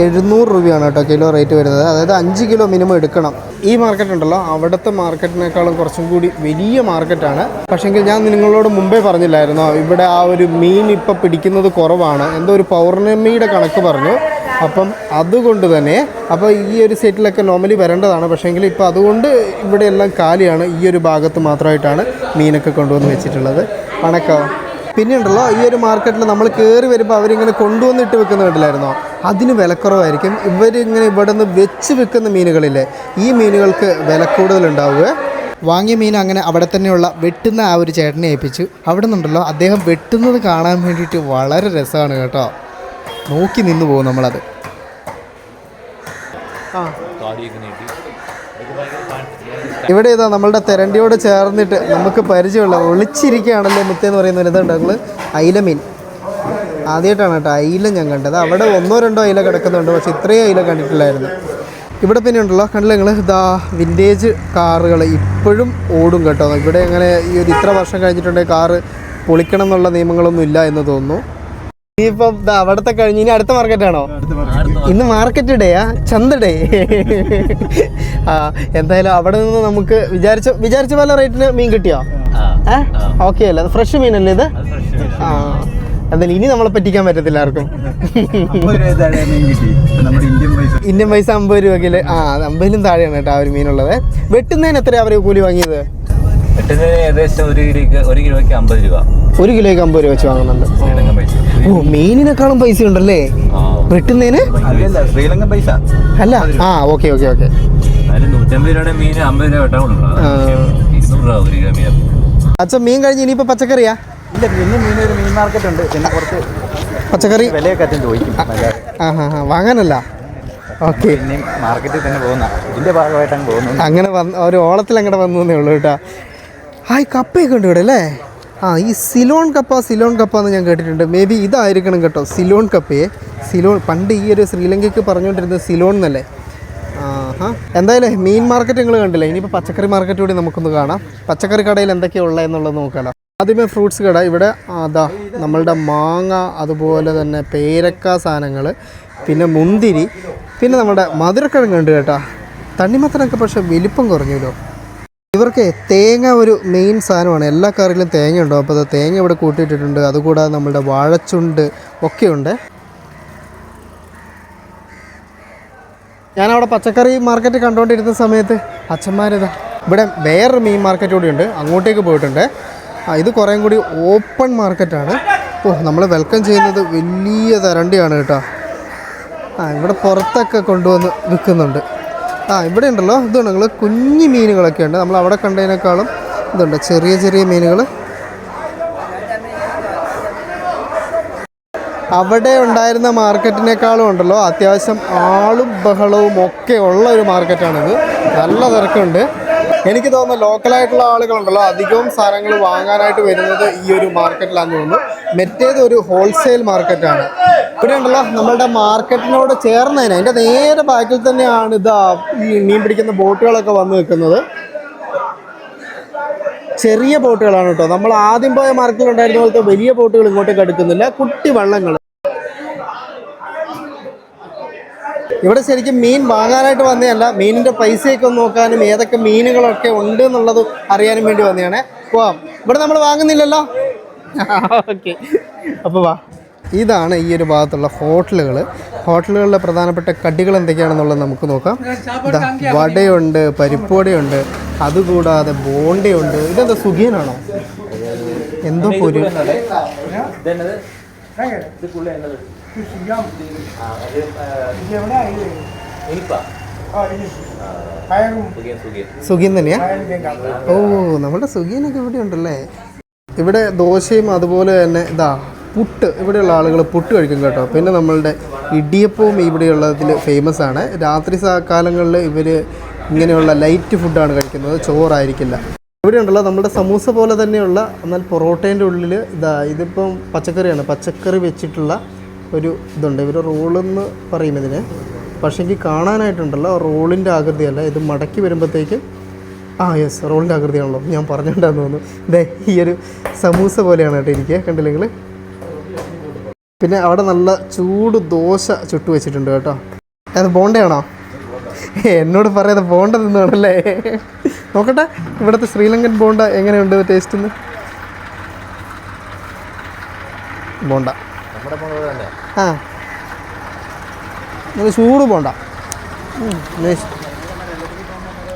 എഴുന്നൂറ് രൂപയാണ് കേട്ടോ കിലോ റേറ്റ് വരുന്നത്. അതായത് അഞ്ച് കിലോ മിനിമം എടുക്കണം. ഈ മാർക്കറ്റ് ഉണ്ടല്ലോ അവിടുത്തെ മാർക്കറ്റിനേക്കാളും കുറച്ചും കൂടി വലിയ മാർക്കറ്റാണ് പക്ഷേങ്കിൽ ഞാൻ നിങ്ങളോട് മുമ്പേ പറഞ്ഞില്ലായിരുന്നോ ഇവിടെ ആ ഒരു മീൻ ഇപ്പം പിടിക്കുന്നത് കുറവാണ്. എന്തോ ഒരു പൗർണമിയുടെ കണക്ക് പറഞ്ഞു. അപ്പം അതുകൊണ്ട് തന്നെ അപ്പോൾ ഈ ഒരു സെറ്റിലൊക്കെ നോർമലി വരേണ്ടതാണ്. പക്ഷേങ്കിൽ ഇപ്പോൾ അതുകൊണ്ട് ഇവിടെ എല്ലാം കാലിയാണ്. ഈ ഒരു ഭാഗത്ത് മാത്രമായിട്ടാണ് മീനൊക്കെ കൊണ്ടുവന്ന് വെച്ചിട്ടുള്ളത്. വണക്കം. പിന്നെ ഉണ്ടല്ലോ ഈ ഒരു മാർക്കറ്റിൽ നമ്മൾ കയറി വരുമ്പോൾ അവരിങ്ങനെ കൊണ്ടുവന്നിട്ട് വെക്കുന്ന കണ്ടില്ലായിരുന്നോ? അതിന് വിലക്കുറവായിരിക്കും. ഇവരിങ്ങനെ ഇവിടെ നിന്ന് വെച്ച് വിൽക്കുന്ന മീനുകളില്ലേ ഈ മീനുകൾക്ക് വില കൂടുതലുണ്ടാവുക വാങ്ങിയ മീൻ അങ്ങനെ അവിടെ തന്നെയുള്ള വെട്ടുന്ന ആ ഒരു ചേട്ടനെ ഏൽപ്പിച്ചു. അവിടെ നിന്നുണ്ടല്ലോ അദ്ദേഹം വെട്ടുന്നത് കാണാൻ വേണ്ടിയിട്ട് വളരെ രസമാണ് കേട്ടോ. നോക്കി നിന്ന് പോകും നമ്മളത്. ഇവിടെ ഇതാ നമ്മളുടെ തെരണ്ടിയോട് ചേർന്നിട്ട് നമുക്ക് പരിചയമുള്ള ഒളിച്ചിരിക്കുകയാണല്ലോ മുത്തേന്ന് പറയുന്നത് ഇതുണ്ട്. ഞങ്ങൾ അയില മീൻ ആദ്യമായിട്ടാണ് കേട്ടോ അയില ഞാൻ കണ്ടത്. അവിടെ ഒന്നോ രണ്ടോ അയില കിടക്കുന്നുണ്ട്. പക്ഷെ ഇത്രയും അയില കണ്ടിട്ടില്ലായിരുന്നു. ഇവിടെ പിന്നെ ഉണ്ടല്ലോ കണ്ടില്ല നിങ്ങൾ ഇതാ വിന്റേജ് കാറുകൾ ഇപ്പോഴും ഓടും കേട്ടോ. ഇവിടെ അങ്ങനെ ഈ ഒരു ഇത്ര വർഷം കഴിഞ്ഞിട്ടുണ്ടെങ്കിൽ കാറ് പൊളിക്കണം എന്നുള്ള നിയമങ്ങളൊന്നും ഇല്ല എന്ന് തോന്നുന്നു. ഇനിയിപ്പം അവിടത്തെ കഴിഞ്ഞ് ഇനി അടുത്ത മാർക്കറ്റാണോ ഇന്ന് മാർക്കറ്റ് ഡേയാ ചന്ത ഡേ ആ എന്തായാലും അവിടെ നിന്ന് നമുക്ക് വിചാരിച്ച വിചാരിച്ച പോലെ റേറ്റിന് മീൻ കിട്ടിയോ? ഏ? ഓക്കെ അല്ലേ? അത് ഫ്രഷ് മീനല്ലേ ഇത്? ആ. എന്തായാലും ഇനി നമ്മളെ പറ്റിക്കാൻ പറ്റത്തില്ല ആർക്കും. രൂപ താഴെ മീൻ കിട്ടി. നമ്മുടെ ഇന്ത്യൻ പൈസ. ഇന്ത്യൻ രൂപ അമ്പത് രൂപക്കിൽ ആ അമ്പതിലും താഴെയാണ് കേട്ടോ ആ ഒരു മീനുള്ളത്. വെട്ടുന്നതിന് എത്രയാ അവർ കൂലി വാങ്ങിയത്? വെട്ടുന്നതിന് ഏകദേശം ഒരു കിലോയ്ക്ക് ഒരു കിലോയ്ക്ക് അമ്പത് രൂപ. ഒരു കിലോയ്ക്ക് അമ്പത് രൂപ വെച്ച് വാങ്ങുന്നുണ്ട്. പൈസ. ഓ മീനിനെക്കാളും പൈസ ഉണ്ടല്ലേ? വെട്ടുന്നതിന്? അല്ലല്ല ശ്രീലങ്കൻ പൈസ. അല്ല. ആ ഓക്കെ ഓക്കെ ഓക്കെ. അച്ഛൻ മീൻ. കഴിഞ്ഞ് ഇനിയിപ്പോ പച്ചക്കറിയാ? ഇല്ല മീൻ മീൻ മാർക്കറ്റ് ഉണ്ട്. പിന്നെ കുറച്ച് പച്ചക്കറി? വിലയൊക്കെ അച്ഛൻ ചോദിക്കും. അല്ലാതെ ആ ഹാ ഹാ വാങ്ങാനല്ല? ഓക്കെ. മാർക്കറ്റിൽ തന്നെ പോകുന്ന. ഇതിന്റെ ഭാഗമായിട്ടാണ് അങ്ങ് അങ്ങനെ വന്ന് ഒരു ഓളത്തിൽ അങ്ങനെ വന്നു ഉള്ളൂ കേട്ടോ. ഹായ് കപ്പയൊക്കെ ഉണ്ട് ഇവിടെ അല്ലേ? ആ ഈ സിലോൺ കപ്പ സിലോൺ കപ്പ എന്ന് ഞാൻ കേട്ടിട്ടുണ്ട്. മേ ബി ഇതായിരിക്കണം കേട്ടോ സിലോൺ കപ്പയെ. സിലോൺ പണ്ട് ഈ ഒരു ശ്രീലങ്കയ്ക്ക് പറഞ്ഞുകൊണ്ടിരുന്നത് സിലോൺ എന്നല്ലേ? ആഹാ. എന്തായാലും മീൻ മാർക്കറ്റ് നിങ്ങൾ കണ്ടില്ലേ? ഇനിയിപ്പോൾ പച്ചക്കറി മാർക്കറ്റ് കൂടി നമുക്കൊന്ന് കാണാം. പച്ചക്കറി കടയിൽ എന്തൊക്കെയാണ് ഉള്ളത് എന്നുള്ളത് നോക്കാമല്ലോ ആദ്യമേ ഫ്രൂട്ട്സ് കട. ഇവിടെ അതാ നമ്മളുടെ മാങ്ങ അതുപോലെ തന്നെ പേരക്ക സാധനങ്ങൾ പിന്നെ മുന്തിരി പിന്നെ നമ്മുടെ മധുരക്കിഴങ്ങ് ഉണ്ട് കേട്ടോ. തണ്ണിമത്തനൊക്കെ പക്ഷേ വലിപ്പം കുറഞ്ഞല്ലോ ഇവർക്ക് തേങ്ങ ഒരു മെയിൻ സാധനമാണ്. എല്ലാ കറിയിലും തേങ്ങ ഉണ്ടാവും അപ്പോൾ അത് തേങ്ങ ഇവിടെ കൂട്ടിയിട്ടിട്ടുണ്ട്. അതുകൂടാതെ നമ്മളുടെ വാഴച്ചുണ്ട് ഒക്കെയുണ്ട്. ഞാനവിടെ പച്ചക്കറി മാർക്കറ്റ് കണ്ടുകൊണ്ടിരുന്ന സമയത്ത് അച്ഛന്മാരിതാ ഇവിടെ വേറൊരു മീൻ മാർക്കറ്റ് കൂടി ഉണ്ട് അങ്ങോട്ടേക്ക് പോയിട്ടുണ്ട്. ഇത് കുറേം കൂടി ഓപ്പൺ മാർക്കറ്റാണ്. ഓ നമ്മൾ വെൽക്കം ചെയ്യുന്നത് വലിയ തരണ്ടിയാണ് കേട്ടോ. ആ ഇവിടെ പുറത്തൊക്കെ കൊണ്ടുവന്ന് വിൽക്കുന്നുണ്ട്. ആ ഇവിടെ ഉണ്ടല്ലോ. ഇതുണ്ട് നിങ്ങൾ കുഞ്ഞു മീനുകളൊക്കെ ഉണ്ട്. നമ്മൾ അവിടെ കണ്ടതിനേക്കാളും ഇതുണ്ട്. ചെറിയ ചെറിയ മീനുകൾ അവിടെ ഉണ്ടായിരുന്ന മാർക്കറ്റിനേക്കാളും ഉണ്ടല്ലോ. അത്യാവശ്യം ആളും ബഹളവും ഒക്കെ ഉള്ള ഒരു മാർക്കറ്റാണിത്. നല്ല തിരക്കുണ്ട്. എനിക്ക് തോന്നുന്നു ലോക്കലായിട്ടുള്ള ആളുകളുണ്ടല്ലോ. അധികവും സാധനങ്ങൾ വാങ്ങാനായിട്ട് വരുന്നത് ഈ ഒരു മാർക്കറ്റിലാണെന്ന് തോന്നുന്നു. മറ്റേത് ഒരു ഹോൾസെയിൽ മാർക്കറ്റാണ് ഇവിടെ ഉണ്ടല്ലോ നമ്മളുടെ മാർക്കറ്റിനോട് ചേർന്നതിന് അതിന്റെ നേരെ ബാക്കിൽ തന്നെയാണ് ഇതാ ഈ മീൻ പിടിക്കുന്ന ബോട്ടുകളൊക്കെ വന്ന് നിൽക്കുന്നത്. ചെറിയ ബോട്ടുകളാണ് കേട്ടോ. നമ്മൾ ആദ്യം പോയ മാർക്കറ്റിൽ ഉണ്ടായിരുന്ന പോലത്തെ വലിയ ബോട്ടുകൾ ഇങ്ങോട്ടേക്ക് എടുക്കുന്നില്ല കുട്ടി വള്ളങ്ങൾ. ഇവിടെ ശരിക്കും മീൻ വാങ്ങാനായിട്ട് വന്നതല്ല മീനിന്റെ പൈസയൊക്കെ ഒന്ന് നോക്കാനും ഏതൊക്കെ മീനുകളൊക്കെ ഉണ്ട് എന്നുള്ളത് അറിയാനും വേണ്ടി വന്നതാണ്. പോവാം. ഇവിടെ നമ്മൾ വാങ്ങുന്നില്ലല്ലോ? ഓക്കെ. അപ്പോൾ വാ. ഇതാണ് ഈ ഒരു ഭാഗത്തുള്ള ഹോട്ടലുകൾ ഹോട്ടലുകളിലെ പ്രധാനപ്പെട്ട കടികൾ എന്തൊക്കെയാണെന്നുള്ളത് നമുക്ക് നോക്കാം. ഇതാ വടയുണ്ട് പരിപ്പുവടയുണ്ട് അതുകൂടാതെ ബോണ്ടയുണ്ട്. ഇതെന്താ സുഖിയനാണോ? എന്തോ പൊരു. സുഖിയൻ തന്നെയാ? ഓ നമ്മുടെ സുഖിയനൊക്കെ ഇവിടെ ഉണ്ടല്ലേ? ഇവിടെ ദോശയും അതുപോലെ തന്നെ ഇതാ പുട്ട്. ഇവിടെയുള്ള ആളുകൾ പുട്ട് കഴിക്കും കേട്ടോ. പിന്നെ നമ്മളുടെ ഇടിയപ്പവും ഇവിടെയുള്ളതിൽ ഫേമസ് ആണ്. രാത്രി കാലങ്ങളിൽ ഇവർ ഇങ്ങനെയുള്ള ലൈറ്റ് ഫുഡാണ് കഴിക്കുന്നത്. ചോറായിരിക്കില്ല. ഇവിടെ ഉണ്ടല്ലോ നമ്മുടെ സമൂസ പോലെ തന്നെയുള്ള എന്നാൽ പൊറോട്ടേന്റെ ഉള്ളിൽ ഇതാ ഇതിപ്പം പച്ചക്കറിയാണ്. പച്ചക്കറി വെച്ചിട്ടുള്ള ഒരു ഇതുണ്ട്. ഇവർ റോളെന്ന് പറയും ഇതിന്. പക്ഷേ എനിക്ക് കാണാനായിട്ടുണ്ടല്ലോ റോളിന്റെ ആകൃതിയല്ല. ഇത് മടക്കി വരുമ്പോഴത്തേക്കും ആ യെസ് റോളിന്റെ ആകൃതിയാണല്ലോ. ഞാൻ പറഞ്ഞിട്ടുണ്ടെന്ന് തോന്നുന്നു. ഇതേ ഈ ഒരു സമൂസ പോലെയാണ് കേട്ടോ ഇരിക്കുക കണ്ടില്ല നിങ്ങൾ പിന്നെ അവിടെ നല്ല ചൂട് ദോശ ചുട്ടു വെച്ചിട്ടുണ്ട് കേട്ടോ. അത് ബോണ്ടയാണോ? എന്നോട് പറയാതെ ബോണ്ട തിന്നാണല്ലേ? നോക്കട്ടെ ഇവിടുത്തെ ശ്രീലങ്കൻ ബോണ്ട എങ്ങനെയുണ്ട് ടേസ്റ്റ് ബോണ്ട. ആ. ചൂട് പോണ്ട.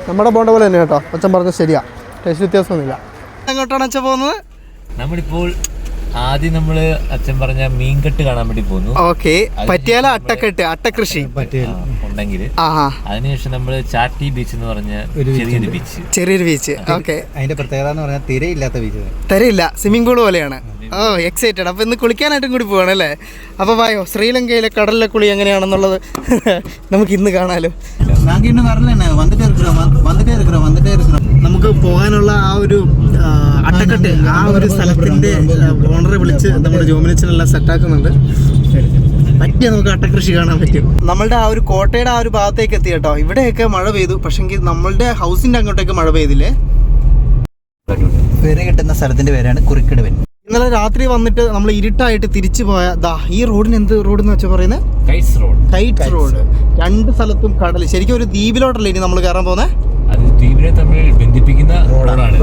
നമ്മുടെ പോണ്ട പോലെ തന്നെ കേട്ടോ. അച്ഛൻ പറഞ്ഞ ശരിയാ. ടേസ്റ്റ് വ്യത്യാസമൊന്നുമില്ല. എങ്ങോട്ടാണ് അച്ഛൻ പോകുന്നത്? നമ്മളിപ്പോൾ ആദ്യം നമ്മൾ അച്ഛൻ പറഞ്ഞ മീൻകെട്ട് കാണാൻ വേണ്ടി പോന്നു ഓക്കെ പറ്റിയാല അട്ടക്കെട്ട് അട്ടകൃഷി ഉണ്ടെങ്കിൽ അതിനുശേഷം നമ്മൾ ചാട്ടി ബീച്ച് എന്ന് പറഞ്ഞ ചെറിയൊരു ബീച്ച് ചെറിയൊരു ബീച്ച് ഓക്കെ അതിന്റെ പ്രത്യേകത എന്ന് പറഞ്ഞാൽ തിരയില്ലാത്ത ബീച്ച് തിരയില്ല. സ്വിമ്മിംഗ് പൂൾ പോലെയാണ്. ഓ എക്സൈറ്റഡ് അപ്പോൾ ഇന്ന് കുളിക്കാനായിട്ടും കൂടി പോവാണല്ലേ അപ്പോൾ വായോ ശ്രീലങ്കയിലെ കടലിലെ കുളി എങ്ങനെയാണെന്നുള്ളത് [laughs] നമുക്ക് ഇന്ന് കാണാലോ. നമുക്ക് പോകാനുള്ള ആ ഒരു അട്ടക്കെട്ട് ആ ഒരു സ്ഥലത്തിന്റെ ഓണറെ വിളിച്ച് നമ്മുടെ ജോമിനച്ചനെല്ലാം സെറ്റാക്കുന്നുണ്ട് പറ്റിയ നമുക്ക് അട്ടകൃഷി കാണാൻ പറ്റും. നമ്മളുടെ ആ ഒരു കോട്ടയുടെ ആ ഒരു ഭാഗത്തേക്ക് എത്തി കേട്ടോ. ഇവിടെയൊക്കെ മഴ പെയ്തു. പക്ഷെങ്കിൽ നമ്മളുടെ ഹൗസിന്റെ അങ്ങോട്ടേക്ക് മഴ പെയ്തില്ലേ? പേര് കിട്ടുന്ന സ്ഥലത്തിന്റെ പേരാണ് കുറിക്കടുവൻ. ഇന്നലെ രാത്രി വന്നിട്ട് നമ്മൾ ഇരുട്ടായിട്ട് തിരിച്ചു പോയ ദാ ഈ റോഡിന് എന്ത് റോഡ് എന്ന് വെച്ചാൽ പറയുന്നത് റോഡ് റോഡ് രണ്ട് സ്ഥലത്തും കടൽ ശരിക്കും ഒരു ദ്വീപിലോട്ടല്ലേ ഇനി നമ്മൾ കയറാൻ പോകുന്നത് അത് ദ്വീപിനെ തമ്മിൽ ബന്ധിപ്പിക്കുന്ന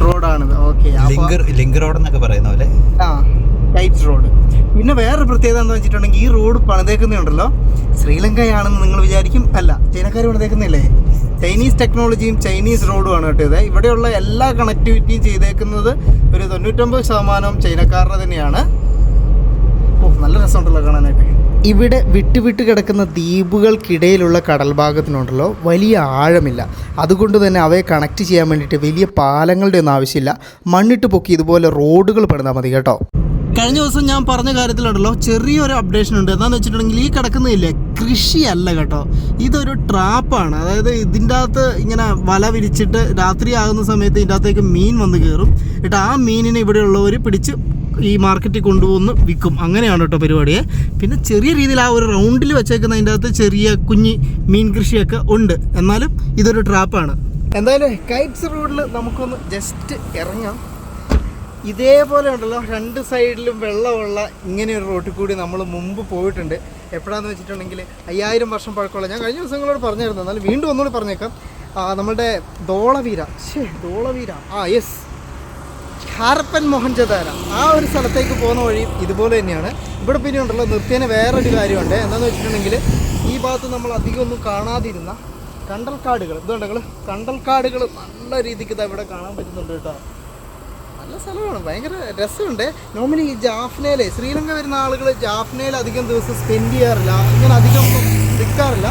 റോഡാണ്. ഓക്കെ ലിങ്ക് റോഡ് എന്നൊക്കെ പറയുന്ന പോലെ. ആ കൈറ്റ് റോഡ് പിന്നെ വേറൊരു പ്രത്യേകത എന്താ വെച്ചിട്ടുണ്ടെങ്കിൽ ഈ റോഡ് പണിതേക്കുന്നുണ്ടല്ലോ ശ്രീലങ്കയാണെന്ന് നിങ്ങൾ വിചാരിക്കും. അല്ല ചൈനക്കാർ പണിതേക്കുന്നില്ലേ? ചൈനീസ് ടെക്നോളജിയും ചൈനീസ് റോഡുമാണ് കേട്ടോ ഇത്. ഇവിടെയുള്ള എല്ലാ കണക്ടിവിറ്റിയും ചെയ്തേക്കുന്നത് ഒരു തൊണ്ണൂറ്റൊമ്പത് ശതമാനം ചൈനക്കാരുടെ തന്നെയാണ്. ഓ നല്ല രസമുണ്ടല്ലോ കാണാനായിട്ട്. ഇവിടെ വിട്ട് വിട്ട് കിടക്കുന്ന ദ്വീപുകൾക്കിടയിലുള്ള കടൽ ഭാഗത്തിനുണ്ടല്ലോ വലിയ ആഴമില്ല. അതുകൊണ്ട് തന്നെ അവയെ കണക്ട് ചെയ്യാൻ വേണ്ടിയിട്ട് വലിയ പാലങ്ങളുടെ ഒന്നും ആവശ്യമില്ല. മണ്ണിട്ട് പൊക്കി ഇതുപോലെ റോഡുകൾ പണിതാൽ മതി കേട്ടോ. കഴിഞ്ഞ ദിവസം ഞാൻ പറഞ്ഞ കാര്യത്തിലുണ്ടല്ലോ ചെറിയൊരു അപ്ഡേഷൻ ഉണ്ട്. എന്താണെന്ന് വെച്ചിട്ടുണ്ടെങ്കിൽ ഈ കിടക്കുന്നില്ലേ കൃഷിയല്ല കേട്ടോ. ഇതൊരു ട്രാപ്പാണ് അതായത് ഇതിന്റെ അകത്ത് ഇങ്ങനെ വല വിരിച്ചിട്ട് രാത്രി ആകുന്ന സമയത്ത് ഇതിന്റെ അകത്തേക്ക് മീൻ വന്ന് കയറും. എന്നിട്ട് ആ മീനിനെ ഇവിടെയുള്ളവർ പിടിച്ച് ഈ മാർക്കറ്റിൽ കൊണ്ടുവന്ന് വിൽക്കും. അങ്ങനെയാണ് കേട്ടോ പരിപാടിയെ. പിന്നെ ചെറിയ രീതിയിൽ ആ ഒരു റൗണ്ടിൽ വെച്ചേക്കുന്ന അതിന്റെ അകത്ത് ചെറിയ കുഞ്ഞി മീൻ കൃഷിയൊക്കെ ഉണ്ട്. എന്നാലും ഇതൊരു ട്രാപ്പാണ് എന്തായാലും കൈറ്റ്സ് റോഡിൽ നമുക്കൊന്ന് ജസ്റ്റ് ഇറങ്ങാം. ഇതേപോലെ ഉണ്ടല്ലോ രണ്ട് സൈഡിലും വെള്ളമുള്ള ഇങ്ങനെ ഒരു റോട്ടിൽ കൂടി നമ്മൾ മുമ്പ് പോയിട്ടുണ്ട്. എപ്പോഴാന്ന് വെച്ചിട്ടുണ്ടെങ്കിൽ അയ്യായിരം വർഷം പഴക്കമുള്ള ഞാൻ കഴിഞ്ഞ ദിവസങ്ങളോട് പറഞ്ഞായിരുന്നു എന്നാലും വീണ്ടും ഒന്നുകൂടി പറഞ്ഞേക്കാം. നമ്മുടെ ദോളവീര ശേ ദോളവീര. ആ യെസ് ഹാരപ്പൻ മോഹൻജദാര ആ ഒരു സ്ഥലത്തേക്ക് പോകുന്ന വഴി ഇതുപോലെ തന്നെയാണ്. ഇവിടെ പിന്നെ ഉണ്ടല്ലോ നിർത്തിയതിന് വേറൊരു കാര്യമുണ്ട്. എന്താണെന്ന് വെച്ചിട്ടുണ്ടെങ്കിൽ ഈ ഭാഗത്ത് നമ്മൾ അധികം ഒന്നും കാണാതിരുന്ന കണ്ടൽക്കാടുകൾ. ഇതുണ്ടെങ്കിൽ കണ്ടൽക്കാടുകൾ നല്ല രീതിക്ക് ഇവിടെ കാണാൻ പറ്റുന്നുണ്ട് കേട്ടോ. സ്ഥലമാണ് ഭയങ്കര രസമുണ്ട്. നോർമലി ഈ ജാഫ്നയിലെ ശ്രീലങ്ക വരുന്ന ആളുകൾ ജാഫ്നയിൽ അധികം ദിവസം സ്പെൻഡ് ചെയ്യാറില്ല. അങ്ങനെ അധികം നിൽക്കാറില്ല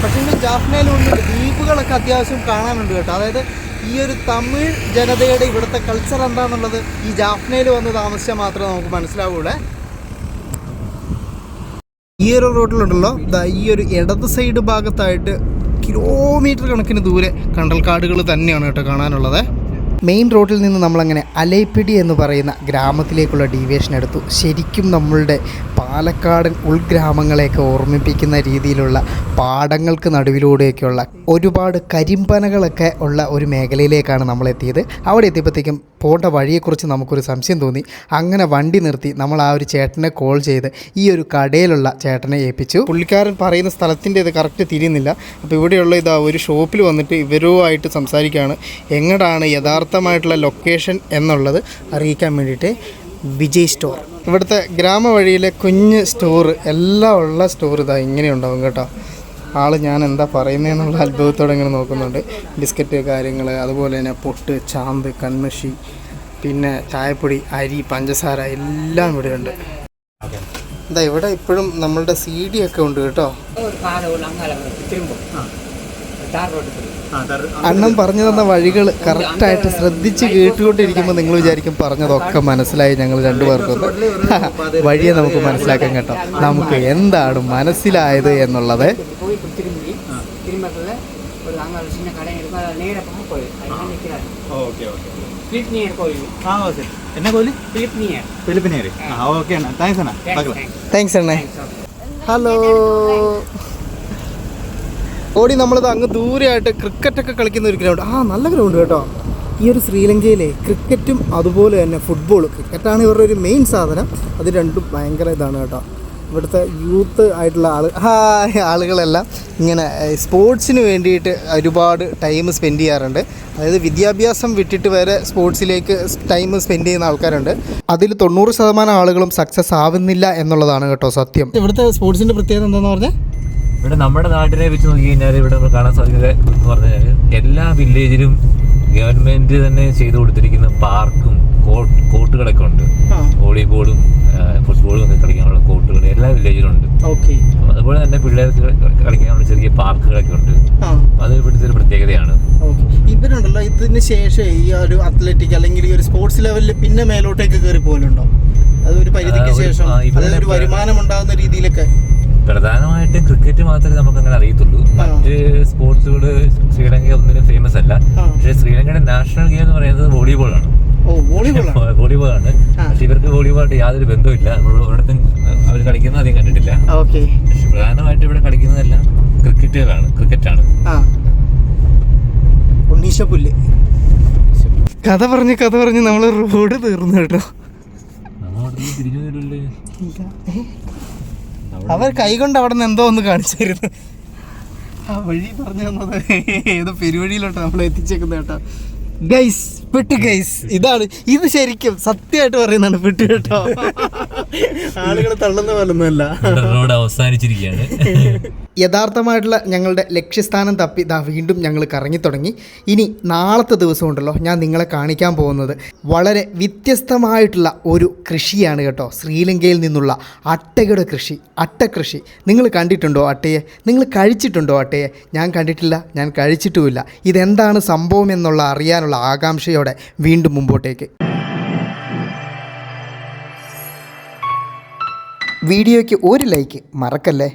പക്ഷേ ഇങ്ങനെ ജാഫ്നയിലുണ്ട് ദ്വീപുകളൊക്കെ അത്യാവശ്യം കാണാനുണ്ട് കേട്ടോ. അതായത് ഈ ഒരു തമിഴ് ജനതയുടെ ഇവിടുത്തെ കൾച്ചർ എന്താണെന്നുള്ളത് ഈ ജാഫ്നയിൽ വന്ന് താമസിച്ചാൽ മാത്രമേ നമുക്ക് മനസ്സിലാവുള്ളൂ. ഈ ഒരു റോഡിലുണ്ടല്ലോ ദാ ഈ ഒരു ഇടത് സൈഡ് ഭാഗത്തായിട്ട് കിലോമീറ്റർ കണക്കിന് ദൂരെ കണ്ടൽക്കാടുകൾ തന്നെയാണ് കേട്ടോ കാണാനുള്ളത്. മെയിൻ റോഡിൽ നിന്ന് നമ്മളങ്ങനെ അലൈപ്പിടി എന്ന് പറയുന്ന ഗ്രാമത്തിലേക്കുള്ള ഡീവിയേഷൻ എടുത്തു. ശരിക്കും നമ്മളുടെ പാലക്കാടൻ ഉൾഗ്രാമങ്ങളെയൊക്കെ ഓർമ്മിപ്പിക്കുന്ന രീതിയിലുള്ള പാടങ്ങൾക്ക് നടുവിലൂടെയൊക്കെയുള്ള ഒരുപാട് കരിമ്പനകളൊക്കെ ഉള്ള ഒരു മേഖലയിലേക്കാണ് നമ്മൾ എത്തിയത് അവിടെ എത്തിയപ്പോഴത്തേക്കും പോകേണ്ട വഴിയെക്കുറിച്ച് നമുക്കൊരു സംശയം തോന്നി. അങ്ങനെ വണ്ടി നിർത്തി നമ്മൾ ആ ഒരു ചേട്ടനെ കോൾ ചെയ്ത് ഈ ഒരു കടയിലുള്ള ചേട്ടനെ ഏൽപ്പിച്ചു. പുള്ളിക്കാരൻ പറയുന്ന സ്ഥലത്തിന്റെ ഇത് കറക്റ്റ് തിരിയുന്നില്ല. അപ്പോൾ ഇവിടെയുള്ള ഇതാ ഒരു ഷോപ്പിൽ വന്നിട്ട് ഇവരുമായിട്ട് സംസാരിക്കുകയാണ്. എങ്ങടാണ് യഥാർത്ഥമായിട്ടുള്ള ലൊക്കേഷൻ എന്നുള്ളത് അറിയിക്കാൻ വേണ്ടിയിട്ട് വിജയ് സ്റ്റോർ ഇവിടുത്തെ ഗ്രാമവഴിയിലെ കുഞ്ഞ് സ്റ്റോർ എല്ലാം ഉള്ള സ്റ്റോർ ഇതാ ഇങ്ങനെ ഉണ്ടാവും കേട്ടോ. ആൾ ഞാൻ എന്താ പറയുന്നതെന്നുള്ള അത്ഭുതത്തോടെ ഇങ്ങനെ നോക്കുന്നുണ്ട്. ബിസ്ക്കറ്റ് കാര്യങ്ങൾ അതുപോലെ തന്നെ പൊട്ട് ചാന്ത് കൺമഷി പിന്നെ ചായപ്പൊടി അരി പഞ്ചസാര എല്ലാം ഇവിടെ ഉണ്ട്. എന്താ ഇവിടെ ഇപ്പോഴും നമ്മളുടെ സി ഡി ഒക്കെ ഉണ്ട് കേട്ടോ. അണ്ണൻ പറഞ്ഞു തന്ന വഴികൾ കറക്റ്റായിട്ട് ശ്രദ്ധിച്ച് കേട്ടുകൊണ്ടിരിക്കുമ്പോൾ നിങ്ങൾ വിചാരിക്കും പറഞ്ഞതൊക്കെ മനസ്സിലായി ഞങ്ങൾ രണ്ടുപേർക്കും. വഴിയെ നമുക്ക് മനസ്സിലാക്കാൻ കേട്ടോ. നമുക്ക് എന്താണ് മനസ്സിലായത് എന്നുള്ളത്. ഹലോ ഓടി നമ്മളിത് അങ്ങ് ദൂരെയായിട്ട് ക്രിക്കറ്റൊക്കെ കളിക്കുന്ന ഒരു ഗ്രൗണ്ട് ആ നല്ല ഗ്രൗണ്ട് കേട്ടോ. ഈ ഒരു ശ്രീലങ്കയിലെ ക്രിക്കറ്റും അതുപോലെ തന്നെ ഫുട്ബോളും ക്രിക്കറ്റാണ് ഇവരുടെ ഒരു മെയിൻ സാധനം. അത് രണ്ടും ഭയങ്കര ഇതാണ് കേട്ടോ. ഇവിടുത്തെ യൂത്ത് ആയിട്ടുള്ള ആൾ ആളുകളെല്ലാം ഇങ്ങനെ സ്പോർട്സിന് വേണ്ടിയിട്ട് ഒരുപാട് ടൈം സ്പെൻഡ് ചെയ്യാറുണ്ട്. അതായത് വിദ്യാഭ്യാസം വിട്ടിട്ട് വരെ സ്പോർട്സിലേക്ക് ടൈം സ്പെൻഡ് ചെയ്യുന്ന ആൾക്കാരുണ്ട്. അതിൽ തൊണ്ണൂറ് ശതമാനം ആളുകളും സക്സസ് ആവുന്നില്ല എന്നുള്ളതാണ് കേട്ടോ സത്യം. ഇവിടുത്തെ സ്പോർട്സിന്റെ പ്രത്യേകത എന്താണെന്ന് പറഞ്ഞാൽ ഇവിടെ നമ്മുടെ നാട്ടിനെ വെച്ച് നോക്കി കഴിഞ്ഞാൽ ഇവിടെ നമ്മൾ കാണാൻ സാധിക്കുക എന്ന് പറഞ്ഞാൽ എല്ലാ വില്ലേജിലും ഗവൺമെന്റ് തന്നെ ചെയ്തു കൊടുത്തിരിക്കുന്ന പാർക്കും കോർട്ടുകളൊക്കെ കോട്ടുകളൊക്കെ ഉണ്ട്. വോളിബോളും ഫുട്ബോളും ഒക്കെ കളിക്കാനുള്ള കോട്ടുകൾ എല്ലാ വില്ലേജിലും ഉണ്ട്. അതുപോലെ തന്നെ പിള്ളേർക്ക് കളിക്കാനുള്ള ചെറിയ പാർക്കുകളൊക്കെ ഉണ്ട്. അത് ഇവിടുത്തെ ഒരു പ്രത്യേകതയാണ്. ഇവരുണ്ടല്ലോ ഇതിന് ശേഷം ഈ ഒരു അത്ലറ്റിക് അല്ലെങ്കിൽ ഈ ഒരു സ്പോർട്സ് ലെവലിൽ പിന്നെ മേലോട്ടേക്ക് കയറി പോലുണ്ടോ അതൊരു പരിധിക്ക് ശേഷം വരുമാനം ഉണ്ടാകുന്ന രീതിയിലൊക്കെ പ്രധാനമായിട്ടും ക്രിക്കറ്റ് മാത്രമേ നമുക്ക് അങ്ങനെ അറിയത്തുള്ളൂ മറ്റ് സ്പോർട്സുകൾ ശ്രീലങ്ക ഒന്നിനും ഫേമസ് അല്ല. പക്ഷെ ശ്രീലങ്കയുടെ നാഷണൽ ഗെയിം എന്ന് പറയുന്നത് വോളിബോളാണ്. ആ. പക്ഷെ ഇവർക്ക് വോളിബോളായിട്ട് യാതൊരു ബന്ധവുമില്ല. ഒരിടത്തും അവർ കളിക്കുന്നത് അധികം കണ്ടിട്ടില്ല. പക്ഷെ പ്രധാനമായിട്ട് ഇവിടെ കളിക്കുന്നതെല്ലാം ക്രിക്കറ്റുകളാണ് ക്രിക്കറ്റാണ്. ആ. ഉണ്ണീശ പുല്ല് കഥ പറഞ്ഞ് കഥ പറഞ്ഞ് നമ്മൾ റോഡ് തീർന്നു കേട്ടോ. തിരിഞ്ഞു അവർ കൈകൊണ്ട് അവിടെ നിന്ന് എന്തോ ഒന്ന് കാണിച്ചായിരുന്നു. ആ വഴി പറഞ്ഞു തന്നത് ഏതോ പെരുവഴിയിലോട്ട് നമ്മൾ എത്തിച്ചേക്കുന്നത് കേട്ടോ. ഗൈസ് പെട്ട് ഗൈസ് ഇതാണ്. ഇത് ശരിക്കും സത്യമായിട്ട് പറയുന്നതാണ് പെട്ട് കേട്ടോ. ആളുകൾ തള്ളുന്ന പോലൊന്നുമല്ല. റോഡ് അവസാനിച്ചിരിക്കുകയാണ്. യഥാർത്ഥമായിട്ടുള്ള ഞങ്ങളുടെ ലക്ഷ്യസ്ഥാനം തപ്പി ദാ വീണ്ടും ഞങ്ങൾ കറങ്ങി തുടങ്ങി. ഇനി നാളത്തെ ദിവസം ഉണ്ടല്ലോ ഞാൻ നിങ്ങളെ കാണിക്കാൻ പോകുന്നത്. വളരെ വ്യത്യസ്തമായിട്ടുള്ള ഒരു കൃഷിയാണ് കേട്ടോ. ശ്രീലങ്കയിൽ നിന്നുള്ള അട്ടയുടെ കൃഷി അട്ടകൃഷി നിങ്ങൾ കണ്ടിട്ടുണ്ടോ അട്ടയെ? നിങ്ങൾ കഴിച്ചിട്ടുണ്ടോ അട്ടയെ? ഞാൻ കണ്ടിട്ടില്ല ഞാൻ കഴിച്ചിട്ടുമില്ല. ഇതെന്താണ് സംഭവം എന്നുള്ള അറിയാനുള്ള ആകാംക്ഷയോടെ വീണ്ടും മുമ്പോട്ടേക്ക്. വീഡിയോയ്ക്ക് ഒരു ലൈക്ക് മറക്കല്ലേ?